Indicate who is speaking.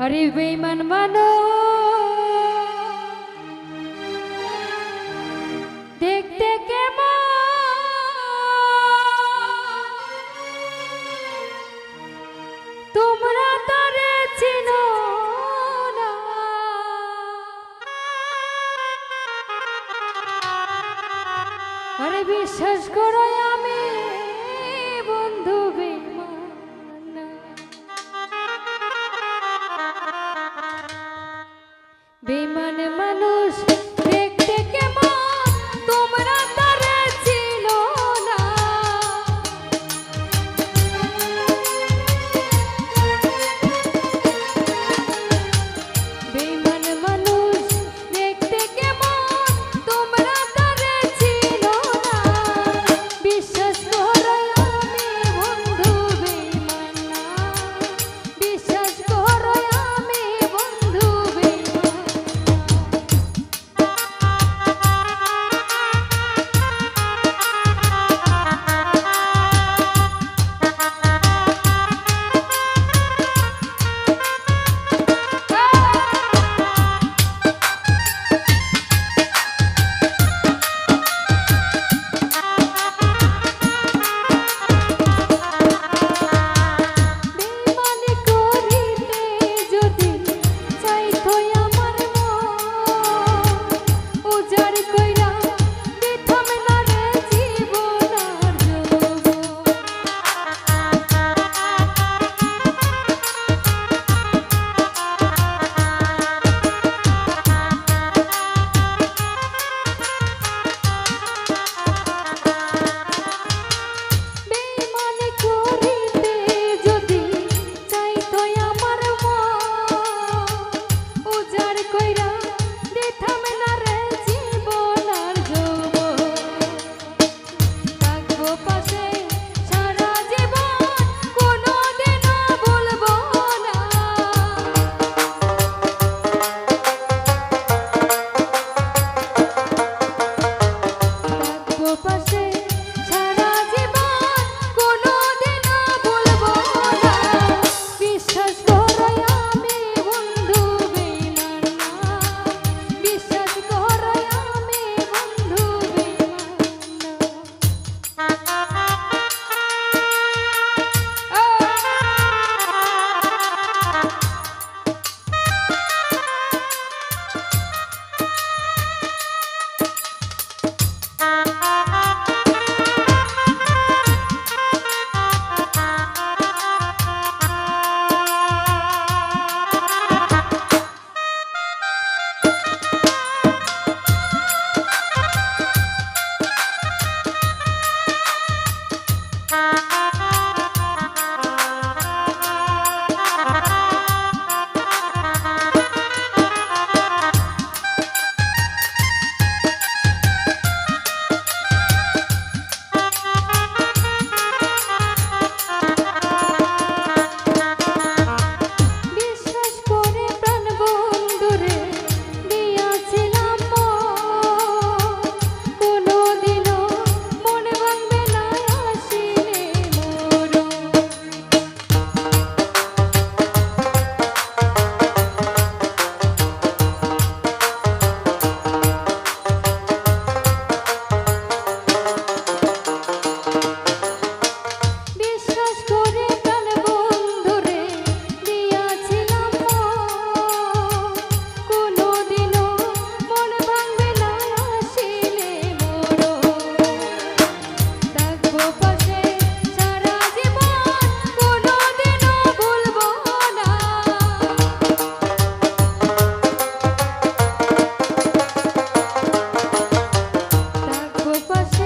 Speaker 1: আরে বেইমান মানো। দেখতে তোমরা তারে চিনো না। আরে বিশ্বাস করো I'm for sure.